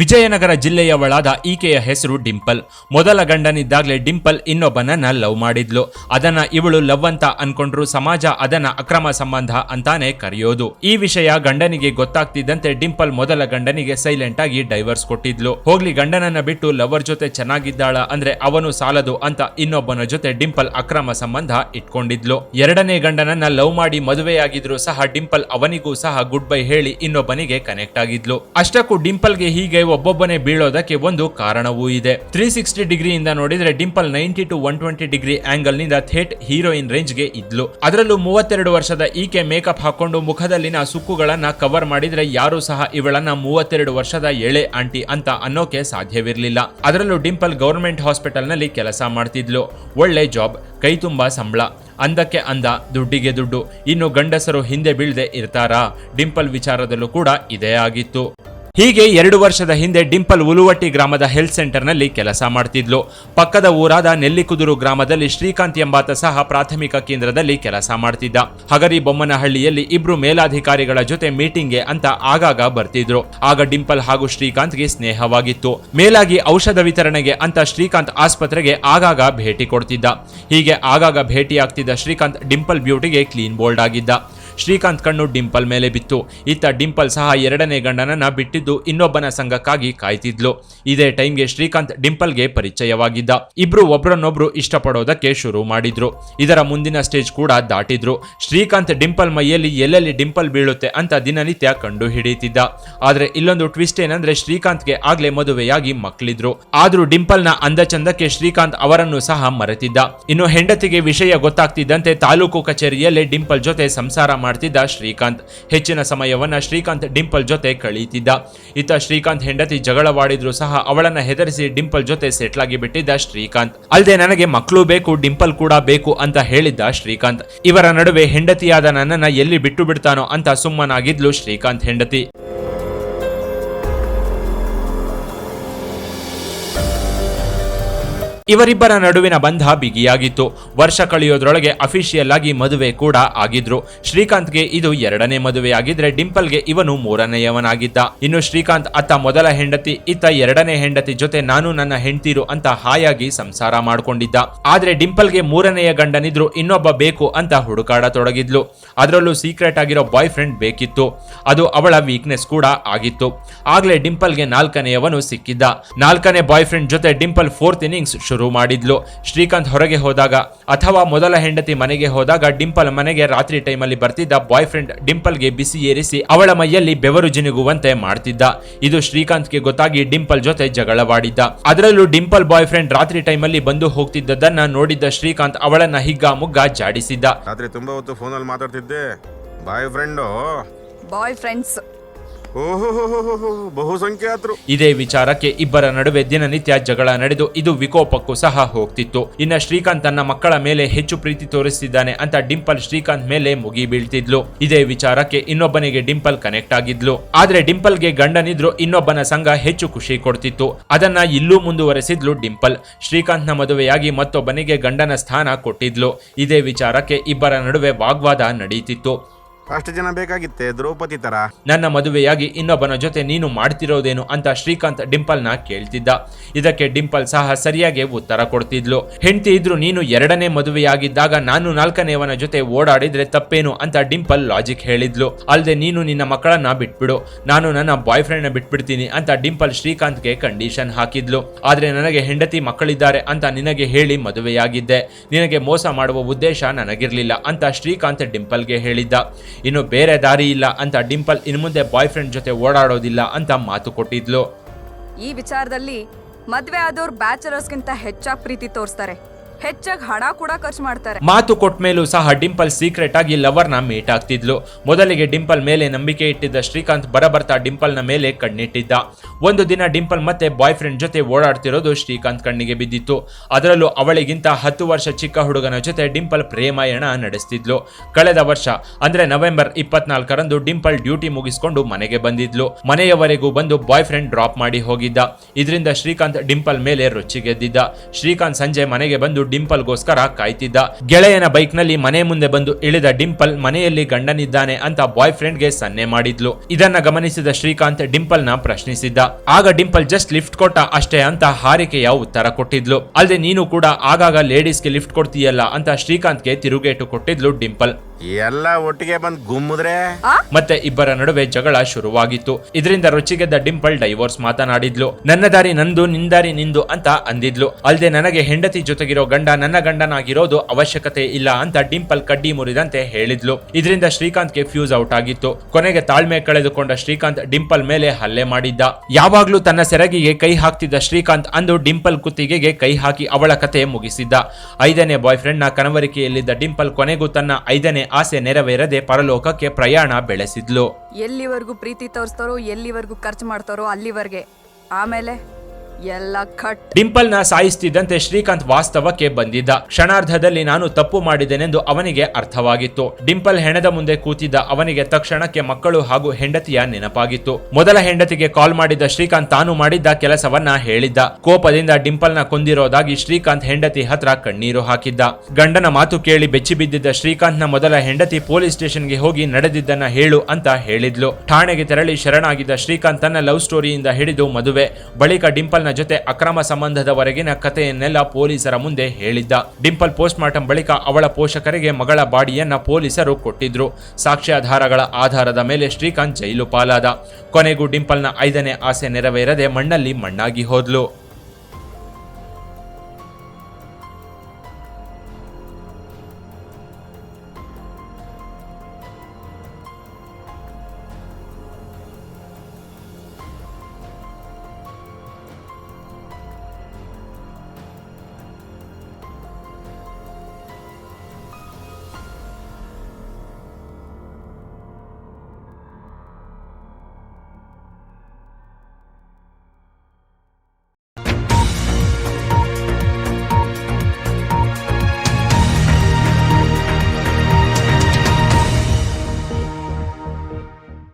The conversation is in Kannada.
ವಿಜಯನಗರ ಜಿಲ್ಲೆಯವಳಾದ ಈಕೆಯ ಹೆಸರು ಡಿಂಪಲ್. ಮೊದಲ ಗಂಡನಿದ್ದಾಗಲೇ ಡಿಂಪಲ್ ಇನ್ನೊಬ್ಬನನ್ನ ಲವ್ ಮಾಡಿದ್ಲು. ಅದನ್ನ ಇವಳು ಲವ್ ಅಂತ ಅನ್ಕೊಂಡ್ರು ಸಮಾಜ ಅದನ್ನ ಅಕ್ರಮ ಸಂಬಂಧ ಅಂತಾನೆ ಕರೆಯೋದು. ಈ ವಿಷಯ ಗಂಡನಿಗೆ ಗೊತ್ತಾಗ್ತಿದ್ದಂತೆ ಡಿಂಪಲ್ ಮೊದಲ ಗಂಡನಿಗೆ ಸೈಲೆಂಟ್ ಆಗಿ ಡೈವರ್ಸ್ ಕೊಟ್ಟಿದ್ಲು. ಹೋಗ್ಲಿ ಗಂಡನನ್ನ ಬಿಟ್ಟು ಲವರ್ ಜೊತೆ ಚೆನ್ನಾಗಿದ್ದಾಳ ಅಂದ್ರೆ ಅವನು ಸಾಲದು ಅಂತ ಇನ್ನೊಬ್ಬನ ಜೊತೆ ಡಿಂಪಲ್ ಅಕ್ರಮ ಸಂಬಂಧ ಇಟ್ಕೊಂಡಿದ್ಲು. ಎರಡನೇ ಗಂಡನನ್ನ ಲವ್ ಮಾಡಿ ಮದುವೆಯಾಗಿದ್ರು ಸಹ ಡಿಂಪಲ್ ಅವನಿಗೂ ಸಹ ಗುಡ್ ಬೈ ಹೇಳಿ ಇನ್ನೊಬ್ಬನಿಗೆ ಕನೆಕ್ಟ್ ಆಗಿದ್ಲು. ಅಷ್ಟಕ್ಕೂ ಡಿಂಪಲ್ಗೆ ಹೀಗೆ ಒಬ್ಬೊಬ್ಬನೇ ಬೀಳೋದಕ್ಕೆ ಒಂದು ಕಾರಣವೂ ಇದೆ. ತ್ರೀ ಸಿಕ್ಸ್ಟಿ ಡಿಗ್ರಿಯಿಂದ ನೋಡಿದ್ರೆ dimple ninety to one twenty degree ಆಂಗಲ್ನಿಂದ ಥೇಟ್ ಹೀರೋಯಿನ್ ರೇಂಜ್ಗೆ ಇದ್ಲು. ಅದರಲ್ಲೂ ಮೂವತ್ತೆರಡು ವರ್ಷದ ಈಕೆ ಮೇಕಪ್ ಹಾಕೊಂಡು ಮುಖದಲ್ಲಿನ ಸುಕ್ಕುಗಳನ್ನ ಕವರ್ ಮಾಡಿದ್ರೆ ಯಾರು ಸಹ ಇವಳನ್ನ ಮೂವತ್ತೆರಡು ವರ್ಷದ ಎಳೆ ಆಂಟಿ ಅಂತ ಅನ್ನೋಕೆ ಸಾಧ್ಯವಿರಲಿಲ್ಲ. ಅದರಲ್ಲೂ ಡಿಂಪಲ್ ಗೌರ್ಮೆಂಟ್ ಹಾಸ್ಪಿಟಲ್ನಲ್ಲಿ ಕೆಲಸ ಮಾಡ್ತಿದ್ಲು. ಒಳ್ಳೆ ಜಾಬ್, ಕೈ ತುಂಬಾ ಸಂಬಳ. ಅಂದಕ್ಕೆ ಅಂದ, ದುಡ್ಡಿಗೆ ದುಡ್ಡು. ಇನ್ನು ಗಂಡಸರು ಹಿಂದೆ ಬೀಳದೆ ಇರ್ತಾರಾ? ಡಿಂಪಲ್ ವಿಚಾರದಲ್ಲೂ ಕೂಡ ಇದೇ ಆಗಿತ್ತು. ಹೀಗೆ ಎರಡು ವರ್ಷದ ಹಿಂದೆ ಡಿಂಪಲ್ ಉಲುವಟ್ಟಿ ಗ್ರಾಮದ ಹೆಲ್ತ್ ಸೆಂಟರ್ನಲ್ಲಿ ಕೆಲಸ ಮಾಡ್ತಿದ್ಲು. ಪಕ್ಕದ ಊರಾದ ನೆಲ್ಲಿಕುದುರು ಗ್ರಾಮದಲ್ಲಿ ಶ್ರೀಕಾಂತ್ ಎಂಬಾತ ಸಹ ಪ್ರಾಥಮಿಕ ಕೇಂದ್ರದಲ್ಲಿ ಕೆಲಸ ಮಾಡ್ತಿದ್ದ. ಹಗರಿ ಬೊಮ್ಮನಹಳ್ಳಿಯಲ್ಲಿ ಇಬ್ರು ಮೇಲಾಧಿಕಾರಿಗಳ ಜೊತೆ ಮೀಟಿಂಗ್ಗೆ ಅಂತ ಆಗಾಗ ಬರ್ತಿದ್ರು. ಆಗ ಡಿಂಪಲ್ ಹಾಗೂ ಶ್ರೀಕಾಂತ್ಗೆ ಸ್ನೇಹವಾಗಿತ್ತು. ಮೇಲಾಗಿ ಔಷಧ ವಿತರಣೆಗೆ ಅಂತ ಶ್ರೀಕಾಂತ್ ಆಸ್ಪತ್ರೆಗೆ ಆಗಾಗ ಭೇಟಿ ಕೊಡ್ತಿದ್ದ. ಹೀಗೆ ಆಗಾಗ ಭೇಟಿಯಾಗ್ತಿದ್ದ ಶ್ರೀಕಾಂತ್ ಡಿಂಪಲ್ ಬ್ಯೂಟಿಗೆ ಕ್ಲೀನ್ ಬೋಲ್ಡ್ ಆಗಿದ್ದ. ಶ್ರೀಕಾಂತ್ ಕಣ್ಣು ಡಿಂಪಲ್ ಮೇಲೆ ಬಿತ್ತು. ಇತ್ತ ಡಿಂಪಲ್ ಸಹ ಎರಡನೇ ಗಂಡನನ್ನ ಬಿಟ್ಟಿದ್ದು ಇನ್ನೊಬ್ಬನ ಸಂಘಕ್ಕಾಗಿ ಕಾಯ್ತಿದ್ಲು. ಇದೇ ಟೈಮ್ಗೆ ಶ್ರೀಕಾಂತ್ ಡಿಂಪಲ್ಗೆ ಪರಿಚಯವಾಗಿದ್ದ. ಇಬ್ರು ಒಬ್ರನ್ನೊಬ್ರು ಇಷ್ಟಪಡೋದಕ್ಕೆ ಶುರು ಮಾಡಿದ್ರು. ಇದರ ಮುಂದಿನ ಸ್ಟೇಜ್ ಕೂಡ ದಾಟಿದ್ರು. ಶ್ರೀಕಾಂತ್ ಡಿಂಪಲ್ ಮೈಯಲ್ಲಿ ಎಲ್ಲೆಲ್ಲಿ ಡಿಂಪಲ್ ಬೀಳುತ್ತೆ ಅಂತ ದಿನನಿತ್ಯ ಕಂಡು ಹಿಡಿಯುತ್ತಿದ್ದ ಆದ್ರೆ ಇಲ್ಲೊಂದು ಟ್ವಿಸ್ಟ್ ಏನಂದ್ರೆ ಶ್ರೀಕಾಂತ್ಗೆ ಆಗ್ಲೇ ಮದುವೆಯಾಗಿ ಮಕ್ಕಳಿದ್ರು ಆದ್ರೂ ಡಿಂಪಲ್ನ ಅಂದಚಂದಕ್ಕೆ ಶ್ರೀಕಾಂತ್ ಅವರನ್ನು ಸಹ ಮರೆತಿದ್ದ. ಇನ್ನು ಹೆಂಡತಿಗೆ ವಿಷಯ ಗೊತ್ತಾಗ್ತಿದ್ದಂತೆ ತಾಲೂಕು ಕಚೇರಿಯಲ್ಲೇ ಡಿಂಪಲ್ ಜೊತೆ ಸಂಸಾರ ಮಾಡ್ತಿದ್ದ ಶ್ರೀಕಾಂತ್. ಹೆಚ್ಚಿನ ಸಮಯವನ್ನ ಶ್ರೀಕಾಂತ್ ಡಿಂಪಲ್ ಜೊತೆ ಕಳೀತಿದ್ದ. ಇತ್ತ ಶ್ರೀಕಾಂತ್ ಹೆಂಡತಿ ಜಗಳವಾಡಿದ್ರು ಸಹ ಅವಳನ್ನ ಹೆದರಿಸಿ ಡಿಂಪಲ್ ಜೊತೆ ಸೆಟ್ಲ್ ಆಗಿ ಬಿಟ್ಟಿದ್ದ ಶ್ರೀಕಾಂತ್. ಅಲ್ಲದೆ ನನಗೆ ಮಕ್ಕಳು ಬೇಕು, ಡಿಂಪಲ್ ಕೂಡ ಬೇಕು ಅಂತ ಹೇಳಿದ್ದ ಶ್ರೀಕಾಂತ್. ಇವರ ನಡುವೆ ಹೆಂಡತಿಯಾದ ನನ್ನನ್ನ ಎಲ್ಲಿ ಬಿಟ್ಟು ಬಿಡ್ತಾನೋ ಅಂತ ಸುಮ್ಮನಾಗಿದ್ಲು ಶ್ರೀಕಾಂತ್ ಹೆಂಡತಿ. ಇವರಿಬ್ಬರ ನಡುವಿನ ಬಂಧ ಬಿಗಿಯಾಗಿತ್ತು. ವರ್ಷ ಕಳೆಯೋದ್ರೊಳಗೆ ಅಫಿಷಿಯಲ್ ಆಗಿ ಮದುವೆ ಕೂಡ ಆಗಿದ್ರು. ಶ್ರೀಕಾಂತ್ಗೆ ಇದು ಎರಡನೇ ಮದುವೆ ಆಗಿದ್ರೆ ಡಿಂಪಲ್ಗೆ ಇವನು ಮೂರನೆಯವನಾಗಿದ್ದ. ಇನ್ನು ಶ್ರೀಕಾಂತ್ ಅತ್ತ ಮೊದಲ ಹೆಂಡತಿ, ಇತ್ತ ಎರಡನೇ ಹೆಂಡತಿ ಜೊತೆ ನಾನು ನನ್ನ ಹೆಂಡ್ತಿರು ಅಂತ ಹಾಯಾಗಿ ಸಂಸಾರ ಮಾಡಿಕೊಂಡಿದ್ದ. ಆದ್ರೆ ಡಿಂಪಲ್ಗೆ ಮೂರನೆಯ ಗಂಡನಿದ್ರು ಇನ್ನೊಬ್ಬ ಬೇಕು ಅಂತ ಹುಡುಕಾಡ ತೊಡಗಿದ್ಲು ಅದರಲ್ಲೂ ಸೀಕ್ರೆಟ್ ಆಗಿರೋ ಬಾಯ್ ಫ್ರೆಂಡ್ ಬೇಕಿತ್ತು. ಅದು ಅವಳ ವೀಕ್ನೆಸ್ ಕೂಡ ಆಗಿತ್ತು. ಆಗ್ಲೇ ಡಿಂಪಲ್ಗೆ ನಾಲ್ಕನೆಯವನು ಸಿಕ್ಕಿದ್ದ. ನಾಲ್ಕನೇ ಬಾಯ್ ಫ್ರೆಂಡ್ ಜೊತೆ ಡಿಂಪಲ್ ಫೋರ್ತ್ ಇನ್ನಿಂಗ್ಸ್ ಮಾಡಿದ್ಲು. ಶ್ರೀಕಾಂತ್ ಹೊರಗೆ ಹೋದಾಗ ಅಥವಾ ಮೊದಲ ಹೆಂಡತಿ ಮನೆಗೆ ಹೋದಾಗ ಡಿಂಪಲ್ ಮನೆಗೆ ರಾತ್ರಿ ಟೈಮಲ್ಲಿ ಬರ್ತಿದ್ದ ಬಾಯ್ ಫ್ರೆಂಡ್ ಡಿಂಪಲ್ಗೆ ಬಿಸಿ ಏರಿಸಿ ಅವಳ ಮೈಯಲ್ಲಿ ಬೆವರು ಜಿನುಗುವಂತೆ ಮಾಡ್ತಿದ್ದ. ಇದು ಶ್ರೀಕಾಂತ್ಗೆ ಗೊತ್ತಾಗಿ ಡಿಂಪಲ್ ಜೊತೆ ಜಗಳವಾಡಿದ್ದ. ಅದರಲ್ಲೂ ಡಿಂಪಲ್ ಬಾಯ್ ಫ್ರೆಂಡ್ ರಾತ್ರಿ ಟೈಮಲ್ಲಿ ಬಂದು ಹೋಗ್ತಿದ್ದದನ್ನ ನೋಡಿದ್ದ ಶ್ರೀಕಾಂತ್ ಅವಳನ್ನ ಹಿಗ್ಗ ಮುಗ್ಗ ಜಾಡಿಸಿದ್ದ. ರಾತ್ರಿ ತುಂಬಾ ಹೊತ್ತು ಫೋನಲ್ಲಿ ಮಾತಾಡ್ತಿದ್ದೆ. Boyfriend. Boyfriends. ಬಹುಸಂಖ್ಯಾತರು. ಇದೇ ವಿಚಾರಕ್ಕೆ ಇಬ್ಬರ ನಡುವೆ ದಿನನಿತ್ಯ ಜಗಳ ನಡೆದು ಇದು ವಿಕೋಪಕ್ಕೂ ಸಹ ಹೋಗ್ತಿತ್ತು. ಇನ್ನ ಶ್ರೀಕಾಂತ್ ತನ್ನ ಮಕ್ಕಳ ಮೇಲೆ ಹೆಚ್ಚು ಪ್ರೀತಿ ತೋರಿಸ್ತಿದ್ದಾನೆ ಅಂತ ಡಿಂಪಲ್ ಶ್ರೀಕಾಂತ್ ಮೇಲೆ ಮುಗಿ ಬೀಳ್ತಿದ್ಲು. ಇದೇ ವಿಚಾರಕ್ಕೆ ಇನ್ನೊಬ್ಬನಿಗೆ ಡಿಂಪಲ್ ಕನೆಕ್ಟ್ ಆಗಿದ್ಲು. ಆದ್ರೆ ಡಿಂಪಲ್ಗೆ ಗಂಡನಿದ್ರು ಇನ್ನೊಬ್ಬನ ಸಂಘ ಹೆಚ್ಚು ಖುಷಿ ಕೊಡ್ತಿತ್ತು. ಅದನ್ನ ಇಲ್ಲೂ ಮುಂದುವರೆಸಿದ್ಲು ಡಿಂಪಲ್. ಶ್ರೀಕಾಂತ್ನ ಮದುವೆಯಾಗಿ ಮತ್ತೊಬ್ಬನಿಗೆ ಗಂಡನ ಸ್ಥಾನ ಕೊಟ್ಟಿದ್ಲು. ಇದೇ ವಿಚಾರಕ್ಕೆ ಇಬ್ಬರ ನಡುವೆ ವಾಗ್ವಾದ ನಡೀತಿತ್ತು. ಅಷ್ಟು ಜನ ಬೇಕಾಗಿತ್ತೆ, ದ್ರೌಪದಿ ತರ. ನನ್ನ ಮದುವೆಯಾಗಿ ಇನ್ನೊಬ್ಬನ ಜೊತೆ ನೀನು ಮಾಡ್ತಿರೋದೇನು ಅಂತ ಶ್ರೀಕಾಂತ್ ಡಿಂಪಲ್ನ ಕೇಳ್ತಿದ್ದ. ಇದಕ್ಕೆ ಡಿಂಪಲ್ ಸಹ ಸರಿಯಾಗಿ ಉತ್ತರ ಕೊಡ್ತಿದ್ಲು. ಹೆಂಡತಿ ಇದ್ರು ನೀನು ಎರಡನೇ ಮದುವೆಯಾಗಿದ್ದಾಗ ನಾನು ನಾಲ್ಕನೇವನ ಜೊತೆ ಓಡಾಡಿದ್ರೆ ತಪ್ಪೇನು ಅಂತ ಡಿಂಪಲ್ ಲಾಜಿಕ್ ಹೇಳಿದ್ಲು. ಅಲ್ಲದೆ ನೀನು ನಿನ್ನ ಮಕ್ಕಳನ್ನ ಬಿಟ್ಬಿಡು. ನಾನು ನನ್ನ ಬಾಯ್ ಫ್ರೆಂಡ್ನ ಬಿಟ್ಬಿಡ್ತೀನಿ ಅಂತ ಡಿಂಪಲ್ ಶ್ರೀಕಾಂತ್ಗೆ ಕಂಡೀಷನ್ ಹಾಕಿದ್ಲು. ಆದ್ರೆ ನನಗೆ ಹೆಂಡತಿ ಮಕ್ಕಳಿದ್ದಾರೆ ಅಂತ ನಿನಗೆ ಹೇಳಿ ಮದುವೆಯಾಗಿದ್ದೆ. ನಿನಗೆ ಮೋಸ ಮಾಡುವ ಉದ್ದೇಶ ನನಗಿರ್ಲಿಲ್ಲ ಅಂತ ಶ್ರೀಕಾಂತ್ ಡಿಂಪಲ್ಗೆ ಹೇಳಿದ್ದ. ಇನ್ನು ಬೇರೆ ದಾರಿ ಇಲ್ಲ ಅಂತ ಡಿಂಪಲ್ ಇನ್ನು ಮುಂದೆ ಬಾಯ್ ಫ್ರೆಂಡ್ ಜೊತೆ ಓಡಾಡೋದಿಲ್ಲ ಅಂತ ಮಾತು ಕೊಟ್ಟಿದ್ಲು. ಈ ವಿಚಾರದಲ್ಲಿ ಮದ್ವೆ ಆದವ್ರು ಬ್ಯಾಚಲರ್ಸ್ಗಿಂತ ಹೆಚ್ಚಾಗಿ ಪ್ರೀತಿ ತೋರಿಸ್ತಾರೆ. ಹೆಚ್ಚಾಗಿ ಹಣ ಕೂಡ ಖರ್ಚು ಮಾಡ್ತಾರೆ. ಮಾತು ಕೊಟ್ಟ ಮೇಲೂ ಸಹ ಡಿಂಪಲ್ ಸೀಕ್ರೆಟ್ ಆಗಿ ಲವರ್ನ ಮೀಟ್ ಆಗ್ತಿದ್ಲು. ಮೊದಲಿಗೆ ಡಿಂಪಲ್ ಮೇಲೆ ನಂಬಿಕೆ ಇಟ್ಟಿದ್ದ ಶ್ರೀಕಾಂತ್ ಬರಬರ್ತಾ ನ ಮೇಲೆ ಕಣ್ಣಿಟ್ಟಿದ್ದ. ಒಂದು ದಿನ ಡಿಂಪಲ್ ಮತ್ತೆ ಬಾಯ್ ಫ್ರೆಂಡ್ ಜೊತೆ ಓಡಾಡ್ತಿರೋದು ಶ್ರೀಕಾಂತ್ ಕಣ್ಣಿಗೆ ಬಿದ್ದಿತ್ತು. ಅದರಲ್ಲೂ ಅವಳಿಗಿಂತ ಹತ್ತು ವರ್ಷ ಚಿಕ್ಕ ಹುಡುಗನ ಜೊತೆ ಡಿಂಪಲ್ ಪ್ರೇಮಾಯಣ ನಡೆಸ್ತಿದ್ಲು. ಕಳೆದ ವರ್ಷ, ಅಂದ್ರೆ ನವೆಂಬರ್ ಇಪ್ಪತ್ನಾಲ್ಕರಂದು ಡಿಂಪಲ್ ಡ್ಯೂಟಿ ಮುಗಿಸ್ಕೊಂಡು ಮನೆಗೆ ಬಂದಿದ್ಲು. ಮನೆಯವರೆಗೂ ಬಂದು ಬಾಯ್ ಫ್ರೆಂಡ್ ಡ್ರಾಪ್ ಮಾಡಿ ಹೋಗಿದ್ದ. ಇದರಿಂದ ಶ್ರೀಕಾಂತ್ ಡಿಂಪಲ್ ಮೇಲೆ ರುಚಿಗೆದ್ದಿದ್ದ ಶ್ರೀಕಾಂತ್ ಸಂಜೆ ಮನೆಗೆ ಬಂದು ಡಿಂಪಲ್ಗೋಸ್ಕರ ಕಾಯ್ತಿದ್ದ. ಗೆಳೆಯನ ಬೈಕ್ನಲ್ಲಿ ಮನೆ ಮುಂದೆ ಬಂದು ಇಳಿದ ಡಿಂಪಲ್ ಮನೆಯಲ್ಲಿ ಗಂಡನಿದ್ದಾನೆ ಅಂತ ಬಾಯ್ ಫ್ರೆಂಡ್ಗೆ ಸನ್ನೆ ಮಾಡಿದ್ಲು. ಇದನ್ನ ಗಮನಿಸಿದ ಶ್ರೀಕಾಂತ್ ಡಿಂಪಲ್ನ ಪ್ರಶ್ನಿಸಿದ್ದ. ಆಗ ಡಿಂಪಲ್ ಜಸ್ಟ್ ಲಿಫ್ಟ್ ಕೊಟ್ಟ ಅಷ್ಟೇ ಅಂತ ಹಾರಿಕೆಯ ಉತ್ತರ ಕೊಟ್ಟಿದ್ಲು. ಅಲ್ಲದೆ ನೀನು ಕೂಡ ಆಗಾಗ ಲೇಡೀಸ್ಗೆ ಲಿಫ್ಟ್ ಕೊಡ್ತೀಯಲ್ಲ ಅಂತ ಶ್ರೀಕಾಂತ್ಗೆ ತಿರುಗೇಟು ಕೊಟ್ಟಿದ್ಲು ಡಿಂಪಲ್. ಎಲ್ಲ ಒಟ್ಟಿಗೆ ಬಂದು ಗುಮ್ಮಿದ್ರೆ? ಮತ್ತೆ ಇಬ್ಬರ ನಡುವೆ ಜಗಳ ಶುರುವಾಗಿತ್ತು. ಇದರಿಂದ ರುಚಿಗೆದ್ದ ಡಿಂಪಲ್ ಡೈವೋರ್ಸ್ ಮಾತನಾಡಿದ್ಲು. ನನ್ನ ದಾರಿ ನಂದು ನಿಂದಾರಿ ನಿಂದು ಅಂತ ಅಂದಿದ್ಲು. ಅಲ್ಲದೆ ನನಗೆ ಹೆಂಡತಿ ಜೊತೆಗಿರೋ ಗಂಡ ನನ್ನ ಗಂಡನಾಗಿರೋದು ಅವಶ್ಯಕತೆ ಇಲ್ಲ ಅಂತ ಡಿಂಪಲ್ ಕಡ್ಡಿ ಮುರಿದಂತೆ ಹೇಳಿದ್ಲು. ಇದರಿಂದ ಶ್ರೀಕಾಂತ್ಗೆ ಫ್ಯೂಸ್ ಔಟ್ ಆಗಿತ್ತು. ಕೊನೆಗೆ ತಾಳ್ಮೆ ಕಳೆದುಕೊಂಡ ಶ್ರೀಕಾಂತ್ ಡಿಂಪಲ್ ಮೇಲೆ ಹಲ್ಲೆ ಮಾಡಿದ್ದ. ಯಾವಾಗ್ಲೂ ತನ್ನ ಸೆರಗಿಗೆ ಕೈ ಹಾಕ್ತಿದ್ದ ಶ್ರೀಕಾಂತ್ ಅಂದು ಡಿಂಪಲ್ ಕುತ್ತಿಗೆಗೆ ಕೈ ಹಾಕಿ ಅವಳ ಕತೆ ಮುಗಿಸಿದ್ದ. ಐದನೇ ಬಾಯ್ ಫ್ರೆಂಡ್ನ ಕನವರಿಕೆಯಲ್ಲಿದ್ದ ಡಿಂಪಲ್ ಕೊನೆಗೂ ತನ್ನ ಐದನೇ ಆಸೆ ನೆರವೇರದೆ ಪರಲೋಕಕ್ಕೆ ಪ್ರಯಾಣ ಬೆಳೆಸಿದ್ಲು. ಎಲ್ಲಿವರೆಗೂ ಪ್ರೀತಿ ತೋರಿಸ್ತಾರೋ ಎಲ್ಲಿವರೆಗೂ ಖರ್ಚು ಮಾಡ್ತಾರೋ ಅಲ್ಲಿವರೆಗೆ. ಆಮೇಲೆ ಎಲ್ಲ ಕಟ್. ಡಿಂಪಲ್ನ ಸಾಯಿಸ್ತಿದ್ದಂತೆ ಶ್ರೀಕಾಂತ್ ವಾಸ್ತವಕ್ಕೆ ಬಂದಿದ್ದ. ಕ್ಷಣಾರ್ಧದಲ್ಲಿ ನಾನು ತಪ್ಪು ಮಾಡಿದೆನೆಂದು ಅವನಿಗೆ ಅರ್ಥವಾಗಿತ್ತು. ಡಿಂಪಲ್ ಹೆಣದ ಮುಂದೆ ಕೂತಿದ್ದ ಅವನಿಗೆ ತಕ್ಷಣಕ್ಕೆ ಮಕ್ಕಳು ಹಾಗೂ ಹೆಂಡತಿಯ ನೆನಪಾಗಿತ್ತು. ಮೊದಲ ಹೆಂಡತಿಗೆ ಕಾಲ್ ಮಾಡಿದ್ದ ಶ್ರೀಕಾಂತ್ ತಾನು ಮಾಡಿದ್ದ ಕೆಲಸವನ್ನ ಹೇಳಿದ್ದ. ಕೋಪದಿಂದ ಡಿಂಪಲ್ನ ಕೊಂದಿರೋದಾಗಿ ಶ್ರೀಕಾಂತ್ ಹೆಂಡತಿ ಹತ್ರ ಕಣ್ಣೀರು ಹಾಕಿದ್ದ. ಗಂಡನ ಮಾತು ಕೇಳಿ ಬೆಚ್ಚಿ ಬಿದ್ದಿದ್ದ ಶ್ರೀಕಾಂತ್ನ ಮೊದಲ ಹೆಂಡತಿ ಪೊಲೀಸ್ ಸ್ಟೇಷನ್ಗೆ ಹೋಗಿ ನಡೆದಿದ್ದನ್ನ ಹೇಳು ಅಂತ ಹೇಳಿದ್ಲು. ಠಾಣೆಗೆ ತೆರಳಿ ಶರಣಾಗಿದ್ದ ಶ್ರೀಕಾಂತ್ ತನ್ನ ಲವ್ ಸ್ಟೋರಿಯಿಂದ ಹಿಡಿದು ಮದುವೆ. ಬಳಿಕ ಡಿಂಪಲ್ ನ ಜೊತೆ ಅಕ್ರಮ ಸಂಬಂಧದವರೆಗಿನ ಕಥೆಯನ್ನೆಲ್ಲ ಪೊಲೀಸರ ಮುಂದೆ ಹೇಳಿದ್ದ. ಡಿಂಪಲ್ ಪೋಸ್ಟ್ ಮಾರ್ಟಂ ಬಳಿಕ ಅವಳ ಪೋಷಕರಿಗೆ ಮಗಳ ಬಾಡಿಯನ್ನ ಪೊಲೀಸರು ಕೊಟ್ಟಿದ್ರು. ಸಾಕ್ಷ್ಯಾಧಾರಗಳ ಆಧಾರದ ಮೇಲೆ ಶ್ರೀಕಾಂತ್ ಜೈಲು ಪಾಲಾದ. ಕೊನೆಗೂ ಡಿಂಪಲ್ನ ಐದನೇ ಆಸೆ ನೆರವೇರದೆ ಮಣ್ಣಲ್ಲಿ ಮಣ್ಣಾಗಿ ಹೋದ್ಲು.